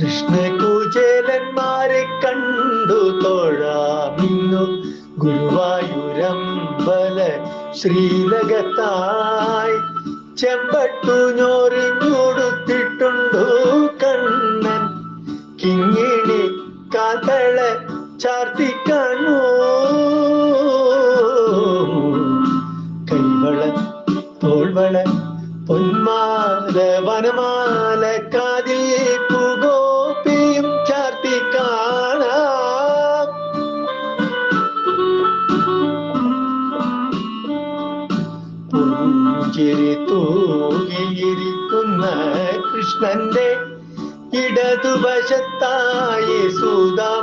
കൃഷ്ണകുചേലന്മാരെ കണ്ടു തൊഴാമിന്നു ഗുരുവായൂരമ്പല ശ്രീലകത്തായി. ചെമ്പട്ടു കൊടുത്തിട്ടുണ്ടോ കണ്ണൻ. കിങ്ങിണി കാതള ചാർത്തിക്കാണു? കൈവള തോൾവള പൊന്മാല വനമാല കാതിൽ തൂകിയിരിക്കുന്ന കൃഷ്ണന്റെ ഇടതുവശത്തായി സുതമാവും